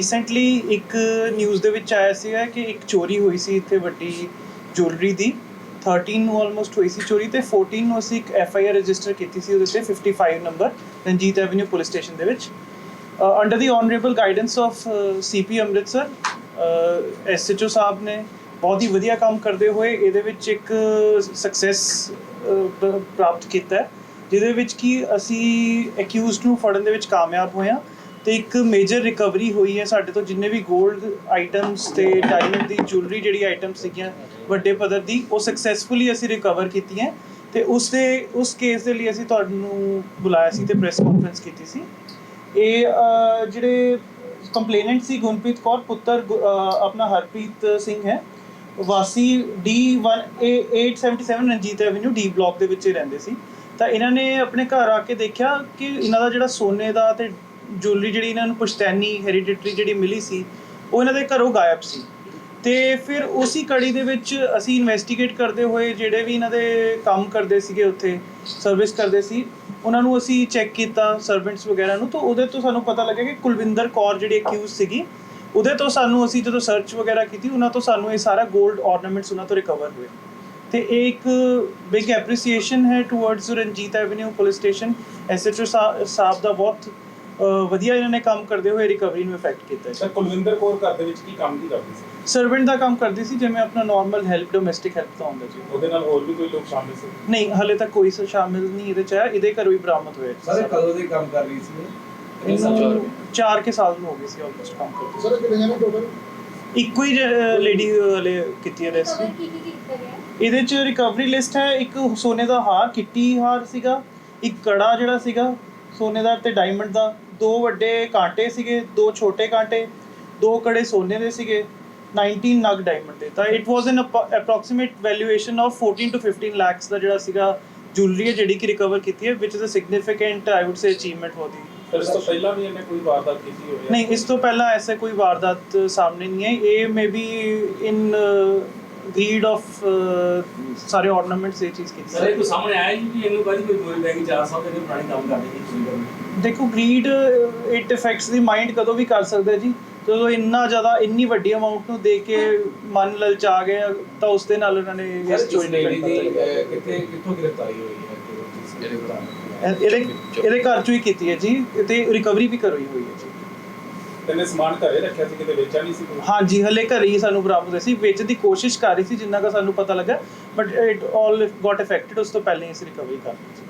Recently ਇੱਕ news ਦੇ ਵਿੱਚ ਆਇਆ ਸੀਗਾ ਕਿ ਇੱਕ ਚੋਰੀ ਹੋਈ ਸੀ ਇੱਥੇ ਵੱਡੀ ਜੁਐਲਰੀ ਦੀ। 13 ਨੂੰ ਆਲਮੋਸਟ ਹੋਈ ਸੀ ਚੋਰੀ ਤੇ 14 ਨੂੰ ਅਸੀਂ ਇੱਕ ਐਫ ਆਈ ਆਰ ਰਜਿਸਟਰ ਕੀਤੀ ਸੀ ਉਹਦੇ ਤੇ 55 number Ranjit avenue police station ਦੇ ਵਿੱਚ। Under the honourable guidance of CP Amritsar SHO ਸਾਹਿਬ ਨੇ ਬਹੁਤ ਹੀ ਵਧੀਆ ਕੰਮ ਕਰਦੇ ਹੋਏ ਇਹਦੇ ਵਿੱਚ ਇੱਕ ਸਕਸੈਸ ਪ੍ਰਾਪਤ ਕੀਤਾ। ਜਿਹਦੇ ਵਿੱਚ ਕਿ ਅਸੀਂ ਅਕਿਊਜ਼ਡ ਨੂੰ ਫੜਨ ਦੇ ਵਿੱਚ ਕਾਮਯਾਬ ਹੋਏ ਹਾਂ। ਤੇ ਇੱਕ ਮੇਜਰ ਰਿਕਵਰੀ ਹੋਈ ਹੈ ਸਾਡੇ ਤੋਂ, ਜਿੰਨੇ ਵੀ 골ਡ ਆਈਟਮਸ ਤੇ ਡਾਇਮੰਡ ਦੀ ਜੁਐਲਰੀ ਜਿਹੜੀ ਆਈਟਮ ਸੀਗੀਆਂ ਵੱਡੇ ਪੱਧਰ ਦੀ, ਉਹ ਸਕਸੈਸਫੁਲੀ ਅਸੀਂ ਰਿਕਵਰ ਕੀਤੀਆਂ। ਤੇ ਉਸ ਦੇ, ਉਸ ਕੇਸ ਦੇ ਲਈ ਅਸੀਂ ਤੁਹਾਨੂੰ ਬੁਲਾਇਆ ਸੀ ਤੇ ਪ੍ਰੈਸ ਕਾਨਫਰੰਸ ਕੀਤੀ ਸੀ। ਇਹ ਜਿਹੜੇ ਕੰਪਲੇਨੈਂਟ ਸੀ ਗੁਰਪ੍ਰੀਤ ਕੌਰ, ਪੁੱਤਰ ਗੁ- ਆਪਣਾ ਹਰਪ੍ਰੀਤ ਸਿੰਘ ਹੈ, ਵਾਸੀ D1 877 Ranjit avenue D block ਦੇ ਵਿੱਚ ਰਹਿੰਦੇ ਸੀ। ਤਾਂ ਇਹਨਾਂ ਨੇ ਆਪਣੇ ਘਰ ਆ ਕੇ ਦੇਖਿਆ ਕਿ ਇਹਨਾਂ ਦਾ ਜਿਹੜਾ ਸੋਨੇ ਦਾ ਤੇ ਜੁਐਲਰੀ ਜਿਹੜੀ ਇਹਨਾਂ ਨੂੰ ਪੁਸ਼ਤੈਨੀ ਹੈਰੀਡਿਟਰੀ ਜਿਹੜੀ ਮਿਲੀ ਸੀ, ਉਹ ਇਹਨਾਂ ਦੇ ਘਰੋਂ ਗਾਇਬ ਸੀ। ਤੇ ਫਿਰ ਉਸੇ ਕੜੀ ਦੇ ਵਿੱਚ ਅਸੀਂ ਇਨਵੈਸਟੀਗੇਟ ਕਰਦੇ ਹੋਏ ਜਿਹੜੇ ਵੀ ਇਹਨਾਂ ਦੇ ਕੰਮ ਕਰਦੇ ਸੀਗੇ ਉੱਥੇ ਸਰਵਿਸ ਕਰਦੇ ਸੀ, ਉਹਨਾਂ ਨੂੰ ਅਸੀਂ ਚੈੱਕ ਕੀਤਾ ਸਰਵੈਂਟਸ ਵਗੈਰਾ ਨੂੰ, ਤਾਂ ਉਹਦੇ ਤੋਂ ਸਾਨੂੰ ਪਤਾ ਲੱਗਿਆ ਕਿ ਕੁਲਵਿੰਦਰ ਕੌਰ ਜਿਹੜੀ ਅਕਿਊਜ਼ ਸੀਗੀ, ਉਹਦੇ ਤੋਂ ਸਾਨੂੰ ਅਸੀਂ ਜਦੋਂ ਸਰਚ ਵਗੈਰਾ ਕੀਤੀ, ਉਹਨਾਂ ਤੋਂ ਸਾਨੂੰ ਇਹ ਸਾਰਾ 골ਡ ornaments ਉਹਨਾਂ ਤੋਂ ਰਿਕਵਰ ਹੋਏ। ਤੇ ਇਹ ਇੱਕ ਬਿਗ ਐਪਰੀਸੀਏਸ਼ਨ ਹੈ towards Ranjit avenue police station SHO ਸਾਹਿਬ ਦਾ ਬਹੁਤ ਵਧੀਆ ਇਹਨਾਂ ਨੇ ਕੰਮ ਕਰਦੇ ਹੋਏ ਰਿਕਵਰੀ ਨੂੰ ਇਫੈਕਟ ਕੀਤਾ ਸਰ ਕੁਲਵਿੰਦਰ ਕੌਰ ਘਰ ਦੇ ਵਿੱਚ ਕੀ ਕੰਮ ਕੀ ਕਰਦੀ ਸੀ? ਸਰਵੈਂਟ ਦਾ ਕੰਮ ਕਰਦੀ ਸੀ ਜਿਵੇਂ ਆਪਣਾ ਨਾਰਮਲ ਹੈਲਪ ਡੋਮੈਸਟਿਕ ਹੈਲਪ ਦਾ ਹੁੰਦਾ ਜੀ। ਉਹਦੇ ਨਾਲ ਹੋਰ ਵੀ ਕੋਈ ਲੋਕ ਸ਼ਾਮਿਲ ਸੀ? ਨਹੀਂ ਹਲੇ ਤੱਕ ਕੋਈ ਸ ਸ਼ਾਮਿਲ ਨਹੀਂ ਇਹਦੇ ਚ ਹੈ ਇਹਦੇ ਘਰੋਂ ਹੀ ਬਰਾਮਦ ਹੋਏ ਸਾਰੇ। ਕਦੋਂ ਦੇ ਕੰਮ ਕਰ ਰਹੀ ਸੀ? ਇਹ? ਇਹਨੂੰ 4 ਕੇ ਸਾਲ ਹੋ ਗਏ ਸੀ ਆਲਮੋਸਟ ਕੰਮ ਕਰਦੇ ਸਰ ਕਿੰਨੇ ਜਣੇ ਟੋਟਲ ਇੱਕੋ ਹੀ ਲੇਡੀ ਹਲੇ ਕੀਤੀ ਹੈ ਰੈਸਟ ਇਹਦੇ ਚ ਰਿਕਵਰੀ ਲਿਸਟ ਹੈ ਇੱਕ ਸੋਨੇ ਦਾ ਹਾਰ ਕਿੱਟੀ ਹਾਰ ਸੀਗਾ ਇੱਕ ਕੜਾ ਜਿਹੜਾ ਸੀਗਾ ਸੋਨੇ ਦਾ ਤੇ ਡਾਇਮੰਡ ਦਾ। ਦੋ ਵੱਡੇ ਕਾਂਟੇ ਸੀਗੇ ਦੋ ਛੋਟੇ ਕਾਂਟੇ ਦੋ ਕੜੇ ਸੋਨੇ ਦੇ ਸੀਗੇ 19 ਨਗ ਡਾਇਮੰਡ ਦੇ। ਤਾਂ it was an approximate valuation of 14 to 15 lakhs ਦਾ ਜਿਹੜਾ ਸੀਗਾ ਜੁਐਲਰੀ ਹੈ ਜਿਹੜੀ ਕਿ ਰਿਕਵਰ ਕੀਤੀ ਹੈ ਵਿਚ is a significant I would say achievement for the ਫਿਰ ਇਸ ਤੋਂ ਪਹਿਲਾਂ ਵੀ ਇਹਨੇ ਕੋਈ ਵਾਰਦਾਤ ਕੀਤੀ ਹੋਈ ਹੈ? ਨਹੀਂ ਇਸ ਤੋਂ ਪਹਿਲਾਂ ਐਸਾ ਕੋਈ ਵਾਰਦਾਤ ਸਾਹਮਣੇ ਨਹੀਂ ਆਈ। ਇਹ may be in greed of ਸਾਰੇ ornaments ਇਹ ਚੀਜ਼ ਕੀਤੀ। ਸਰ ਇਹ ਤੋਂ ਸਾਹਮਣੇ ਆਇਆ ਜੀ ਵੀ ਇਹਨੂੰ ਕਾਹਦੀ ਕੋਈ ਗੋਲੀ ਪੈ ਗਈ 4 ਸਾਲ ਦੇ ਪੁਰਾਣੀ ਕੰਮ ਕਰਦੇ ਸੀ ਚੋਰੀ ਕਰਨ। ਦੇਖੋ greed it affects the mind ਕਦੋਂ ਵੀ ਕਰ ਸਕਦਾ ਜੀ। ਜਦੋਂ ਇੰਨਾ ਜ਼ਿਆਦਾ ਇੰਨੀ ਵੱਡੀ ਅਮਾਉਂਟ ਨੂੰ ਦੇ ਕੇ ਮਨ ਲਲਚਾ ਗਿਆ ਤਾਂ ਉਸ ਦੇ ਨਾਲ ਉਹਨਾਂ ਨੇ ਇਸ ਅਹ, ਕਿੱਥੇ ਕਿੱਥੋਂ ਗ੍ਰਿਫਤਾਰੀ ਹੋਈ ਹੈ? ਕਿ ਇਹਦੇ ਇਹਦੇ ਘਰ ਚੋਂ ਹੀ ਕੀਤੀ ਹੈ ਜੀ ਤੇ ਰਿਕਵਰੀ ਵੀ ਕਰੋਈ ਹੋਈ ਹੈ ਜੀ। ਤੈਨੇ ਸਮਾਨ ਘਰੇ ਰੱਖਿਆ ਸੀ, ਕਿਤੇ ਵੇਚਿਆ ਨਹੀਂ ਸੀ ਕੋਈ। ਹਾਂਜੀ, ਹਲੇ ਘਰੇ ਹੀ ਸਾਨੂੰ ਬਰਾਮਦ ਹੋਇਆ ਸੀ। ਵੇਚਣ ਦੀ ਕੋਸ਼ਿਸ਼ ਕਰ ਰਹੀ ਸੀ, ਜਿੰਨਾ ਕਾ ਸਾਨੂੰ ਪਤਾ ਲੱਗਾ but it all got affected ਉਸ ਤੋਂ ਪਹਿਲਾਂ ਹੀ ਅਸੀਂ ਰਿਕਵਰੀ ਕਰ ਲਈ ਸੀ